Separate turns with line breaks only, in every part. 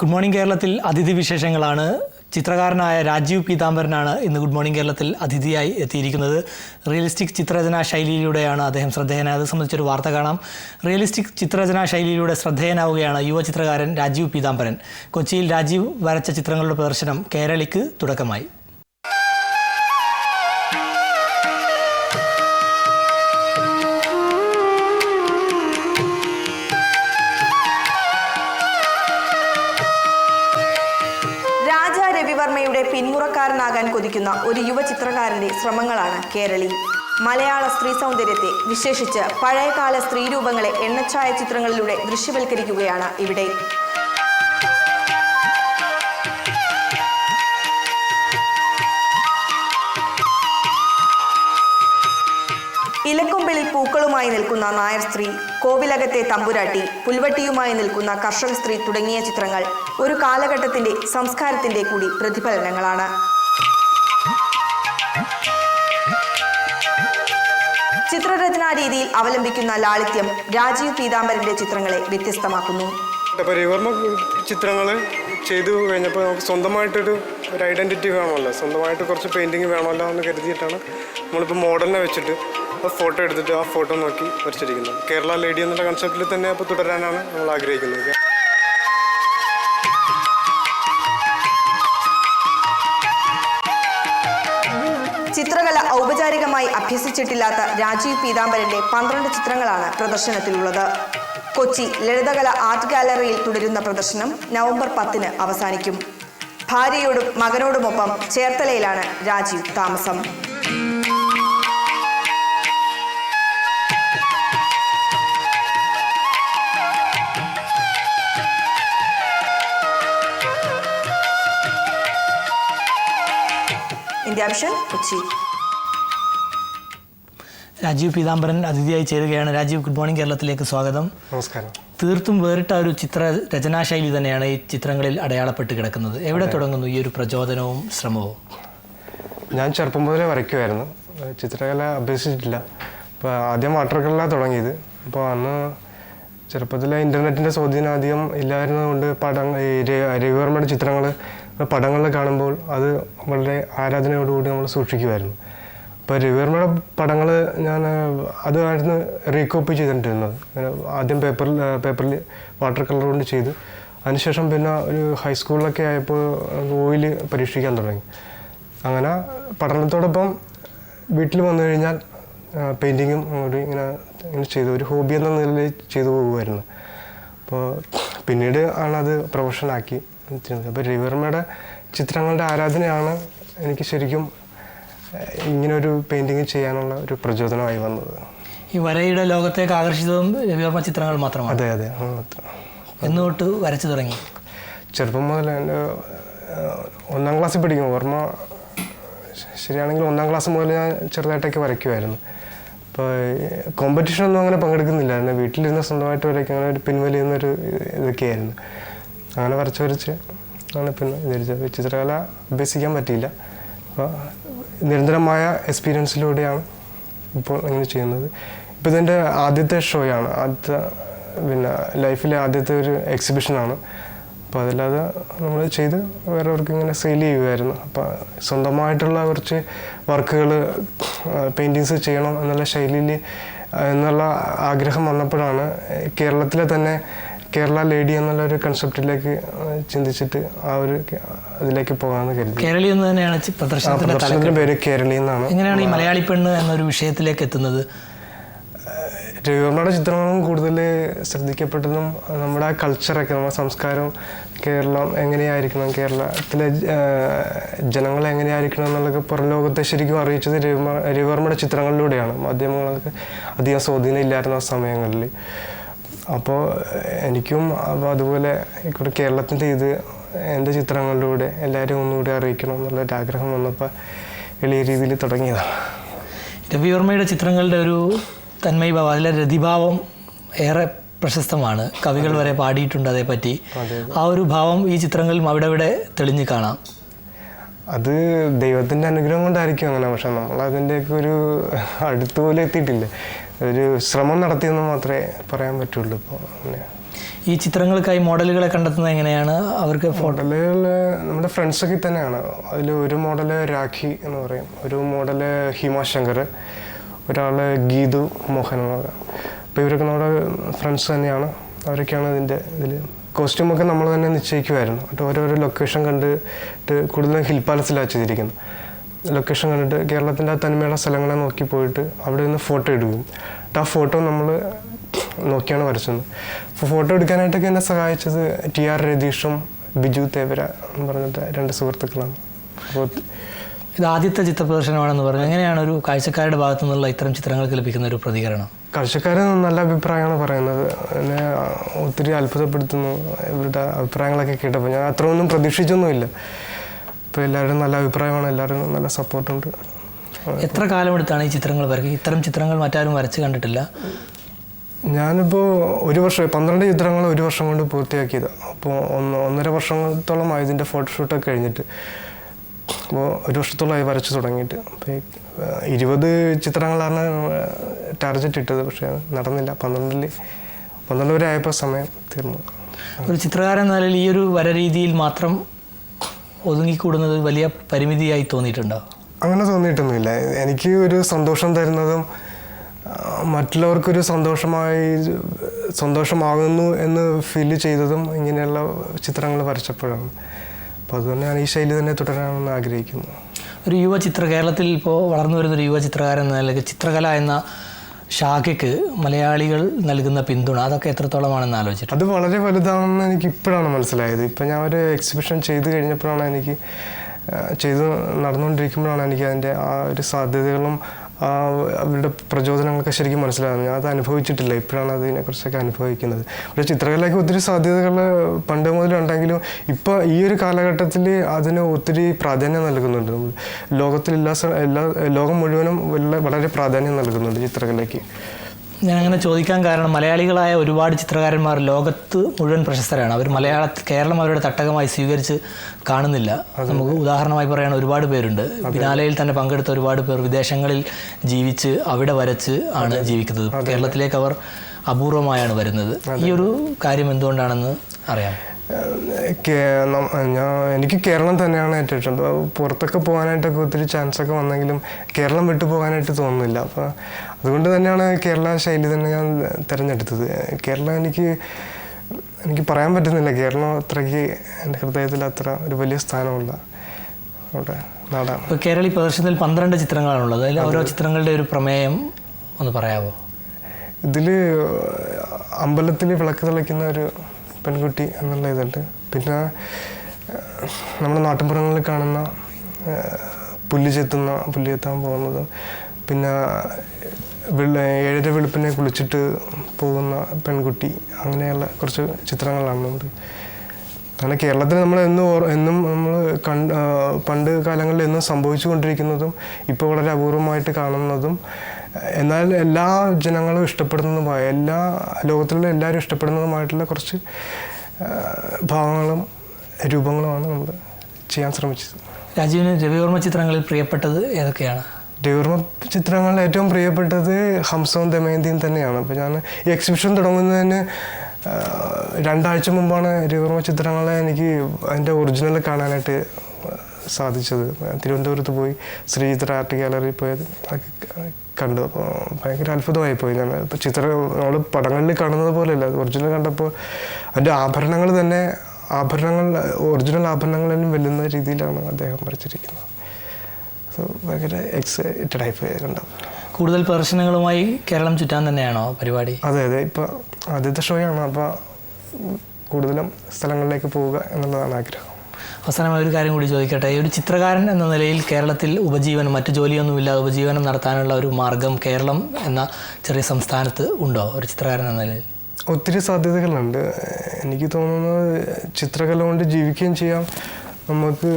Good morning കേരളത്തിൽ അതിഥി വിശേഷങ്ങളാണ്. ചിത്രകാരനായ രാജീവ് പീതാംബരനാണ് ഇന്ന് ഗുഡ് മോർണിംഗ് കേരളത്തിൽ അതിഥിയായി എത്തിയിരിക്കുന്നത്. റിയലിസ്റ്റിക് ചിത്രരചനാ ശൈലിയിലൂടെയാണ് അദ്ദേഹം ശ്രദ്ധേയനായത്. സംബന്ധിച്ചൊരു വാർത്ത കാണാം. റിയലിസ്റ്റിക് ചിത്രരചനാ ശൈലിയിലൂടെ ശ്രദ്ധേയനാവുകയാണ് യുവ ചിത്രകാരൻ രാജീവ് പീതാംബരൻ. കൊച്ചിയിൽ രാജീവ് വരച്ച ചിത്രങ്ങളുടെ പ്രദർശനം കേരളിക്ക് തുടക്കമായി.
പിന്മുറക്കാരനാകാൻ കൊതിക്കുന്ന ഒരു യുവ ചിത്രകാരന്റെ ശ്രമങ്ങളാണ് കേരളി മലയാള സ്ത്രീ സൗന്ദര്യത്തെ വിശേഷിച്ച് പഴയകാല സ്ത്രീരൂപങ്ങളെ എണ്ണച്ചായ ചിത്രങ്ങളിലൂടെ ദൃശ്യവൽക്കരിക്കുകയാണ് ഇവിടെ. ഇലക്കൊമ്പിളിൽ പൂക്കളുമായി നിൽക്കുന്ന നായർ സ്ത്രീ കോവിലകത്തെ തമ്പുരാട്ടി പുൽവട്ടിയുമായി നിൽക്കുന്ന കർഷക സ്ത്രീ തുടങ്ങിയ ചിത്രങ്ങൾ ഒരു കാലഘട്ടത്തിന്റെ സംസ്കാരത്തിന്റെ കൂടി പ്രതിഫലനങ്ങളാണ്. ചിത്രരചനാ രീതിയിൽ അവലംബിക്കുന്ന ലാളിത്യം രാജീവ് പീതാംബരന്റെ ചിത്രങ്ങളെ വ്യത്യസ്തമാക്കുന്നു.
ചിത്രങ്ങൾ ചെയ്തു കഴിഞ്ഞപ്പോൾ നമുക്ക് സ്വന്തമായിട്ടൊരു ഒരു ഐഡന്റിറ്റി വേണമല്ലോ. സ്വന്തമായിട്ട് കുറച്ച് പെയിന്റിങ് വേണമല്ലോ എന്ന് കരുതിയിട്ടാണ് നമ്മളിപ്പോൾ മോഡലിനെ വെച്ചിട്ട് ആ ഫോട്ടോ എടുത്തിട്ട് ആ ഫോട്ടോ നോക്കി വരച്ചിരിക്കുന്നത്. കേരള ലേഡി എന്നുള്ള കൺസെപ്റ്റിൽ തന്നെ അപ്പോൾ തുടരാനാണ് നമ്മൾ ആഗ്രഹിക്കുന്നത്.
ഔപചാരികമായി അഭ്യസിച്ചിട്ടില്ലാത്ത രാജീവ് പീതാംബരന്റെ പന്ത്രണ്ട് ചിത്രങ്ങളാണ് പ്രദർശനത്തിലുള്ളത്. കൊച്ചി ലളിതകല ആർട്ട് ഗാലറിയിൽ തുടരുന്ന പ്രദർശനം നവംബർ പത്തിന് അവസാനിക്കും. ഭാര്യയോടും മകനോടുമൊപ്പം ചേർത്തലയിലാണ് രാജീവ് താമസം. ഇന്ത്യ കൊച്ചി.
രാജീവ് പീതാംബരൻ അതിഥിയായി ചേരുകയാണ്. രാജീവ് ഗുഡ് മോർണിംഗ് കേരളത്തിലേക്ക് സ്വാഗതം.
നമസ്കാരം.
തീർത്തും വേറിട്ട ഒരു ചിത്ര രചനാശൈലി തന്നെയാണ് ഈ ചിത്രങ്ങളിൽ അടയാളപ്പെട്ട് കിടക്കുന്നത്. എവിടെ തുടങ്ങുന്നു ഈ ഒരു പ്രചോദനവും ശ്രമവും?
ഞാൻ ചെറുപ്പം മുതലേ വരയ്ക്കുമായിരുന്നു. ചിത്രകല അഭ്യസിച്ചിട്ടില്ല. അപ്പോൾ ആദ്യം വാട്ടർ കളറിലാണ് തുടങ്ങിയത്. അപ്പോൾ അന്ന് ചെറുപ്പത്തിലെ ഇന്റർനെറ്റിന്റെ സ്വാധീനം അധികം ഇല്ലായിരുന്നതുകൊണ്ട് പടം രവിവർമ്മയുടെ ചിത്രങ്ങൾ പടങ്ങളിൽ കാണുമ്പോൾ അത് വളരെ ആരാധനയോടുകൂടി നമ്മൾ സൂക്ഷിക്കുമായിരുന്നു. അപ്പോൾ രവിവർമ്മയുടെ പടങ്ങൾ ഞാൻ അതുമായിരുന്നു റീകോപ്പി ചെയ്തിട്ടുണ്ടായിരുന്നത്. ആദ്യം പേപ്പറിൽ പേപ്പറിൽ വാട്ടർ കളർ കൊണ്ട് ചെയ്ത്. അതിനുശേഷം പിന്നെ ഒരു ഹൈസ്കൂളിലൊക്കെ ആയപ്പോൾ ഓയിൽ പരീക്ഷിക്കാൻ തുടങ്ങി. അങ്ങനെ പഠനത്തോടൊപ്പം വീട്ടിൽ വന്നു കഴിഞ്ഞാൽ പെയിന്റിങ്ങും ഒരു ഇങ്ങനെ ഇങ്ങനെ ചെയ്തു. ഒരു ഹോബി എന്ന നിലയിൽ ചെയ്തു പോകുമായിരുന്നു. അപ്പോൾ പിന്നീട് ആണ് അത് പ്രൊഫഷനാക്കി ചെയ്യുന്നത് അപ്പോൾ രവിവർമ്മയുടെ ചിത്രങ്ങളുടെ ആരാധനയാണ് എനിക്ക് ശരിക്കും ഇങ്ങനൊരു പെയിന്റിങ് ചെയ്യാനുള്ള ഒരു പ്രചോദനമായി വന്നത്.
ഈ വരയുടെ ലോകത്തേക്ക് ആകർഷിച്ചതും രവിവർമ്മ ചിത്രങ്ങൾ മാത്രമാണ്.
അതെ അതെ എന്നോട്ട് അത്ര.
എന്ന് തൊട്ട് വരച്ചു തുടങ്ങി.
ചെറുപ്പം മുതൽ എന്റെ ഒന്നാം ക്ലാസ്സിൽ പഠിക്കും ഓർമ്മ ശരിയാണെങ്കിൽ ഒന്നാം ക്ലാസ് മുതൽ ഞാൻ ചെറുതായിട്ടൊക്കെ വരയ്ക്കുമായിരുന്നു. അപ്പോൾ കോമ്പറ്റീഷനൊന്നും അങ്ങനെ പങ്കെടുക്കുന്നില്ലായിരുന്നു വീട്ടിലിരുന്ന് സ്വന്തമായിട്ട് വരയ്ക്കും അങ്ങനെ ഒരു പിൻവലിയുന്നൊരു ഇതൊക്കെയായിരുന്നു. അങ്ങനെ വരച്ച് വരച്ച് ആണ് പിന്നെ ചിത്രകല അഭ്യസിക്കാൻ പറ്റിയില്ല. നിരന്തരമായ എക്സ്പീരിയൻസിലൂടെയാണ് ഇപ്പോൾ ഇങ്ങനെ ചെയ്യുന്നത്. ഇപ്പോൾ ഇതിന്റെ ആദ്യത്തെ ഷോയാണ് ആദ്യത്തെ പിന്നെ ലൈഫിലെ ആദ്യത്തെ ഒരു എക്സിബിഷനാണ് അപ്പോൾ അതല്ലാതെ നമ്മൾ ചെയ്ത് വേറെവർക്ക് ഇങ്ങനെ സെയിൽ ചെയ്യുമായിരുന്നു അപ്പോൾ സ്വന്തമായിട്ടുള്ള കുറച്ച് വർക്കുകൾ പെയിന്റിങ്സ് ചെയ്യണം എന്നുള്ള ശൈലിയിൽ എന്നുള്ള ആഗ്രഹം വന്നപ്പോഴാണ് കേരളത്തിലെ തന്നെ കേരള ലേഡി എന്നുള്ള ഒരു കൺസെപ്റ്റിലേക്ക് ചിന്തിച്ചിട്ട് ആ ഒരു അതിലേക്ക് പോകാമെന്ന് കരുതി.
കേരളി എന്ന് തന്നെയാണ് പ്രദർശനത്തിന്റെ
പേര് കേരളി എന്നാണ്.
എങ്ങനെയാണ് ഈ മലയാളി പെണ്ണ് എന്നൊരു വിഷയത്തിലേക്ക് എത്തുന്നത്?
രവിവർമ്മയുടെ ചിത്രങ്ങളും കൂടുതൽ ശ്രദ്ധിക്കപ്പെട്ടതും നമ്മുടെ ആ കൾച്ചറൊക്കെ നമ്മുടെ സംസ്കാരം കേരളം എങ്ങനെയായിരിക്കണം കേരളത്തിലെ ജനങ്ങൾ എങ്ങനെയായിരിക്കണം എന്നുള്ളതൊക്കെ പുറം ലോകത്തെ ശരിക്കും അറിയിച്ചത് രവിവർമ്മ രവിവർമ്മയുടെ ചിത്രങ്ങളിലൂടെയാണ്. മാധ്യമങ്ങൾക്ക് അധികം സ്വാധീനം ഇല്ലായിരുന്നു ആ സമയങ്ങളിൽ. അപ്പോൾ എനിക്കും അപ്പോൾ അതുപോലെ ഇവിടെ കേരളത്തിന്റെ ഇത് എന്റെ ചിത്രങ്ങളിലൂടെ എല്ലാവരും ഒന്നുകൂടി അറിയിക്കണം എന്നുള്ളൊരു ആഗ്രഹം വന്നപ്പോൾ എളിയ രീതിയിൽ തുടങ്ങിയതാണ്
രവിവർമ്മയുടെ ചിത്രങ്ങളുടെ ഒരു തന്മയഭാവം അതിലെ രതിഭാവം ഏറെ പ്രശസ്തമാണ്. കവികൾ വരെ പാടിയിട്ടുണ്ട് അതേപ്പറ്റി. ആ ഒരു ഭാവം ഈ ചിത്രങ്ങളിൽ അവിടെ ഇവിടെ തെളിഞ്ഞു കാണാം.
അത് ദൈവത്തിന്റെ അനുഗ്രഹം കൊണ്ടായിരിക്കും അങ്ങനെ പക്ഷെ നമ്മൾ അതിന്റെയൊക്കെ ഒരു അടുത്തുപോലെ പോലും എത്തിയിട്ടില്ല. ഒരു ശ്രമം നടത്തിയെന്ന് മാത്രമേ പറയാൻ പറ്റുള്ളൂ ഇപ്പോൾ. അങ്ങനെ
ഈ ചിത്രങ്ങൾക്കായി മോഡലുകളെ കണ്ടെത്തുന്നത് എങ്ങനെയാണ്? അവർക്ക്
മോഡലുകൾ നമ്മുടെ ഫ്രണ്ട്സൊക്കെ തന്നെയാണ്. അതിൽ ഒരു മോഡൽ രാഖി എന്ന് പറയും. ഒരു മോഡൽ ഹിമാശങ്കർ ഒരാൾ ഗീതു മോഹൻ എന്ന് പറയും. അപ്പോൾ ഇവരൊക്കെ നമ്മുടെ ഫ്രണ്ട്സ് തന്നെയാണ്. അവരൊക്കെയാണ് ഇതിന്റെ ഇതിൽ കോസ്റ്റ്യൂമൊക്കെ നമ്മൾ തന്നെ നിശ്ചയിക്കുമായിരുന്നു. എന്നിട്ട് ഓരോരോ ലൊക്കേഷൻ കണ്ടിട്ട് കൂടുതലും ഹിൽ പാലസിലാണ് ചെയ്തിരിക്കുന്നത് ലൊക്കേഷൻ കണ്ടിട്ട് കേരളത്തിന്റെ ആ തനിമയുള്ള സ്ഥലങ്ങളെ നോക്കി പോയിട്ട് അവിടെ നിന്ന് ഫോട്ടോ എടുക്കും. ആ ഫോട്ടോ നമ്മൾ നോക്കിയാണ് വരച്ചത്. അപ്പോൾ ഫോട്ടോ എടുക്കാനായിട്ടൊക്കെ എന്നെ സഹായിച്ചത് ടി ആർ രതീഷും ബിജു തേവര എന്ന് പറഞ്ഞിട്ട് രണ്ട് സുഹൃത്തുക്കളാണ്. അപ്പോൾ
ഇത് ആദ്യത്തെ ചിത്ര പ്രദർശനമാണെന്ന് പറഞ്ഞു എങ്ങനെയാണ് ഒരു കാഴ്ചക്കാരുടെ ഭാഗത്തു നിന്നുള്ള ഇത്തരം ചിത്രങ്ങൾക്ക് ലഭിക്കുന്ന ഒരു പ്രതികരണം?
കാഴ്ചക്കാർ നല്ല അഭിപ്രായമാണ് പറയുന്നത്. എന്നെ ഒത്തിരി അത്ഭുതപ്പെടുത്തുന്നു. ഇവരുടെ അഭിപ്രായങ്ങളൊക്കെ കേട്ടപ്പോൾ ഞാൻ അത്രയൊന്നും പ്രതീക്ഷിച്ചൊന്നുമില്ല. ഇപ്പോൾ എല്ലാവരും നല്ല അഭിപ്രായമാണ് എല്ലാവരും നല്ല സപ്പോർട്ടുണ്ട്.
എത്ര കാലമെടുത്താണ് ഈ ചിത്രങ്ങൾ വരയ്ക്കുക ഇത്തരം ചിത്രങ്ങൾ മറ്റാരും വരച്ച് കണ്ടിട്ടില്ല?
ഞാനിപ്പോൾ ഒരു വർഷം പന്ത്രണ്ട് ചിത്രങ്ങൾ ഒരു വർഷം കൊണ്ട് പൂർത്തിയാക്കിയത്. അപ്പോൾ ഒന്ന് ഒന്നര വർഷത്തോളമായി ഇതിന്റെ ഫോട്ടോഷൂട്ടൊക്കെ കഴിഞ്ഞിട്ട്. അപ്പോൾ ഒരു വർഷത്തോളമായി വരച്ച് തുടങ്ങിയിട്ട്. അപ്പോൾ ഇരുപത് ചിത്രങ്ങളാണ് ടാർജറ്റ് ഇട്ടത്. പക്ഷേ നടന്നില്ല. പന്ത്രണ്ടിൽ പന്ത്രണ്ട് വരെ ആയപ്പോൾ സമയം തീർന്നു.
ഒരു ചിത്രകാരൻ നിലയിൽ ഈ ഒരു വര രീതിയിൽ മാത്രം ഒതുങ്ങിക്കൂടുന്നത് വലിയ പരിമിതിയായി തോന്നിയിട്ടുണ്ടോ?
അങ്ങനെ തോന്നിയിട്ടൊന്നുമില്ല. എനിക്ക് ഒരു സന്തോഷം തരുന്നതും മറ്റുള്ളവർക്കൊരു സന്തോഷമായി സന്തോഷമാകുന്നു എന്ന് ഫീൽ ചെയ്തതും ഇങ്ങനെയുള്ള ചിത്രങ്ങൾ വരച്ചപ്പോഴാണ് അപ്പോൾ അതുതന്നെയാണ് ഈ ശൈലി തന്നെ തുടരാമെന്ന് ആഗ്രഹിക്കുന്നു.
ഒരു യുവ ചിത്ര കേരളത്തിൽ ഇപ്പോൾ വളർന്നു വരുന്ന ഒരു യുവ ചിത്രകാരൻ എന്ന നിലയ്ക്ക് ചിത്രകല എന്ന ശാഖയ്ക്ക് മലയാളികൾ നൽകുന്ന പിന്തുണ അതൊക്കെ എത്രത്തോളമാണെന്ന് ആലോചിച്ചിട്ട്?
അത് വളരെ വലുതാണെന്ന് എനിക്ക് ഇപ്പോഴാണ് മനസ്സിലായത്. ഇപ്പം ഞാൻ ഒരു എക്സിബിഷൻ ചെയ്ത് കഴിഞ്ഞപ്പോഴാണ് എനിക്ക് ചെയ്തു നടന്നുകൊണ്ടിരിക്കുമ്പോഴാണ് എനിക്ക് അതിന്റെ ആ ഒരു സാധ്യതകളും അവരുടെ പ്രചോദനങ്ങളൊക്കെ ശരിക്കും മനസ്സിലാകുന്നത് ഞാൻ അത് അനുഭവിച്ചിട്ടില്ല. ഇപ്പോഴാണ് അതിനെക്കുറിച്ചൊക്കെ അനുഭവിക്കുന്നത്. പക്ഷെ ചിത്രകലയ്ക്ക് ഒത്തിരി സാധ്യതകൾ പണ്ട് മുതലുണ്ടെങ്കിലും ഇപ്പോൾ ഈ ഒരു കാലഘട്ടത്തിൽ അതിന് ഒത്തിരി പ്രാധാന്യം നൽകുന്നുണ്ട്. ലോകത്തിലെല്ലാ എല്ലാ ലോകം മുഴുവനും വളരെ പ്രാധാന്യം നൽകുന്നുണ്ട് ചിത്രകലയ്ക്ക്.
ഞാൻ അങ്ങനെ ചോദിക്കാൻ കാരണം മലയാളികളായ ഒരുപാട് ചിത്രകാരന്മാർ ലോകത്ത് മുഴുവൻ പ്രശസ്തരാണ്. അവർ മലയാള കേരളം അവരുടെ തട്ടകമായി സ്വീകരിച്ച് കാണുന്നില്ല. നമുക്ക് ഉദാഹരണമായി പറയാൻ ഒരുപാട് പേരുണ്ട്. ബിനാലയിൽ തന്നെ പങ്കെടുത്ത ഒരുപാട് പേർ വിദേശങ്ങളിൽ ജീവിച്ച് അവിടെ വരച്ച് ആണ് ജീവിക്കുന്നത്. കേരളത്തിലേക്ക് അവർ അപൂർവമായാണ് വരുന്നത്. ഈ ഒരു കാര്യം എന്തുകൊണ്ടാണെന്ന് അറിയാം
ഞാൻ എനിക്ക് കേരളം തന്നെയാണ് ഏറ്റവും ഇഷ്ടം. അപ്പോൾ പുറത്തൊക്കെ പോകാനായിട്ടൊക്കെ ഒത്തിരി ചാൻസ് ഒക്കെ വന്നെങ്കിലും കേരളം വിട്ടു പോകാനായിട്ട് തോന്നുന്നില്ല. അപ്പോൾ അതുകൊണ്ട് തന്നെയാണ് കേരള ശൈലി തന്നെ ഞാൻ തിരഞ്ഞെടുത്തത്. കേരളം എനിക്ക് എനിക്ക് പറയാൻ പറ്റുന്നില്ല. കേരളം അത്രയ്ക്ക് എന്റെ ഹൃദയത്തിൽ അത്ര ഒരു വലിയ സ്ഥാനമുള്ള അവിടെ നാടാണ്.
ഇപ്പോൾ കേരളീ പ്രദർശനത്തിൽ പന്ത്രണ്ട് ചിത്രങ്ങളാണുള്ളത്. അതിൽ ഓരോ ചിത്രങ്ങളുടെ ഒരു പ്രമേയം ഒന്ന് പറയാമോ
ഇതിൽ അമ്പലത്തിൽ വിളക്ക് തെളിക്കുന്ന ഒരു പെൺകുട്ടി എന്നുള്ള ഇതുണ്ട്. പിന്നെ നമ്മുടെ നാട്ടിൻപുറങ്ങളിൽ കാണുന്ന പുല്ല് ചെത്തുന്ന പുല്ല് ചെത്താൻ പോകുന്നത് പിന്നെ വെള്ള ഏഴര വെളുപ്പിനെ കുളിച്ചിട്ട് പോകുന്ന പെൺകുട്ടി അങ്ങനെയുള്ള കുറച്ച് ചിത്രങ്ങളാണ് ഉണ്ട് അങ്ങനെ കേരളത്തിൽ നമ്മൾ എന്നും എന്നും നമ്മൾ കണ്ട് പണ്ട് കാലങ്ങളിൽ എന്നും സംഭവിച്ചുകൊണ്ടിരിക്കുന്നതും ഇപ്പോൾ വളരെ അപൂർവമായിട്ട് കാണുന്നതും എന്നാൽ എല്ലാ ജനങ്ങളും ഇഷ്ടപ്പെടുന്നതുമായ എല്ലാ ലോകത്തിലുള്ള എല്ലാവരും ഇഷ്ടപ്പെടുന്നതുമായിട്ടുള്ള കുറച്ച് ഭാവങ്ങളും രൂപങ്ങളുമാണ് നമ്മൾ ചെയ്യാൻ ശ്രമിച്ചത്.
രാജീവിന് രവിവർമ്മ ചിത്രങ്ങളിൽ പ്രിയപ്പെട്ടത് ഏതൊക്കെയാണ്?
രവിവർമ്മ ചിത്രങ്ങളിൽ ഏറ്റവും പ്രിയപ്പെട്ടത് ഹംസവും ദമയന്തിയും തന്നെയാണ്. അപ്പോൾ ഞാൻ ഈ എക്സിബിഷൻ തുടങ്ങുന്നതിന് രണ്ടാഴ്ച മുമ്പാണ് രവിവർമ്മ ചിത്രങ്ങളെ എനിക്ക് അതിന്റെ ഒറിജിനൽ കാണാനായിട്ട് സാധിച്ചത്. തിരുവനന്തപുരത്ത് പോയി ശ്രീചിത്ര ആർട്ട് ഗാലറിയിൽ പോയത് കണ്ടു. അപ്പോൾ ഭയങ്കര അത്ഭുതമായി പോയി. ഞാൻ ഇപ്പോൾ ചിത്രം നമ്മൾ പടങ്ങളിൽ കാണുന്നത് പോലെയല്ല. ഒറിജിനൽ കണ്ടപ്പോൾ അതിന്റെ ആഭരണങ്ങൾ തന്നെ ആഭരണങ്ങൾ ഒറിജിനൽ ആഭരണങ്ങളിലും വെല്ലുന്ന രീതിയിലാണ് അദ്ദേഹം വരച്ചിരിക്കുന്നത്. സോ ഭയങ്കര എക്സൈറ്റഡ് ആയി പോയത് കണ്ടത്
കൂടുതൽ പ്രദർശനങ്ങളുമായി കേരളം ചുറ്റാൻ തന്നെയാണോ പരിപാടി?
അതെ അതെ. ഇപ്പോൾ ആദ്യത്തെ ഷോയാണ് അപ്പോൾ കൂടുതലും സ്ഥലങ്ങളിലേക്ക് പോവുക എന്നുള്ളതാണ് ആഗ്രഹം.
അവസാനമായി ഒരു കാര്യം കൂടി ചോദിക്കട്ടെ? ഒരു ചിത്രകാരൻ എന്ന നിലയിൽ കേരളത്തിൽ ഉപജീവനം മറ്റു ജോലിയൊന്നുമില്ലാതെ ഉപജീവനം നടത്താനുള്ള ഒരു മാർഗം കേരളം എന്ന ചെറിയ സംസ്ഥാനത്ത് ഉണ്ടോ ഒരു ചിത്രകാരൻ എന്ന നിലയിൽ?
ഒത്തിരി സാധ്യതകളുണ്ട്. എനിക്ക് തോന്നുന്നത് ചിത്രകല കൊണ്ട് ജീവിക്കുകയും ചെയ്യാം നമുക്ക്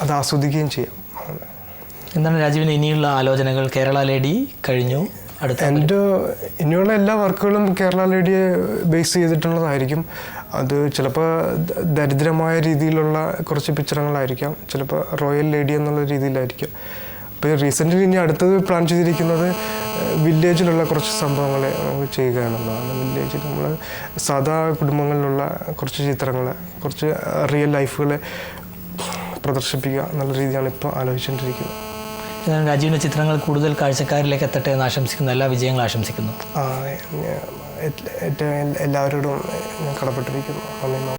അത് ആസ്വദിക്കുകയും ചെയ്യാം.
എന്താണ് രാജീവിന് ഇനിയുള്ള ആലോചനകൾ? കേരള ലേഡി കഴിഞ്ഞു.
എന്റെ ഇനിയുള്ള എല്ലാ വർക്കുകളും കേരള ലേഡിയെ ബേസ് ചെയ്തിട്ടുള്ളതായിരിക്കും. അത് ചിലപ്പോൾ ദരിദ്രമായ രീതിയിലുള്ള കുറച്ച് പിക്ചറുകളായിരിക്കാം ചിലപ്പോൾ റോയൽ ലേഡി എന്നുള്ള രീതിയിലായിരിക്കും. ഇപ്പോൾ റീസെന്റ്ലി ഇനി അടുത്തത് പ്ലാൻ ചെയ്തിരിക്കുന്നത് വില്ലേജിലുള്ള കുറച്ച് സംഭവങ്ങൾ നമുക്ക് ചെയ്യുക എന്നുള്ളതാണ്. വില്ലേജിൽ നമ്മൾ സാധാ കുടുംബങ്ങളിലുള്ള കുറച്ച് ചിത്രങ്ങൾ കുറച്ച് റിയൽ ലൈഫുകളെ പ്രദർശിപ്പിക്കുക എന്നുള്ള രീതിയാണ് ഇപ്പോൾ ആലോചിച്ചുകൊണ്ടിരിക്കുന്നത്.
രാജീവിന്റെ ചിത്രങ്ങൾ കൂടുതൽ കാഴ്ചക്കാരിലേക്ക് എത്തട്ടെ എന്ന് ആശംസിക്കുന്നു. എല്ലാ വിജയങ്ങളും ആശംസിക്കുന്നു.
എല്ലാവരോടും കടപ്പെട്ടിരിക്കുന്നു.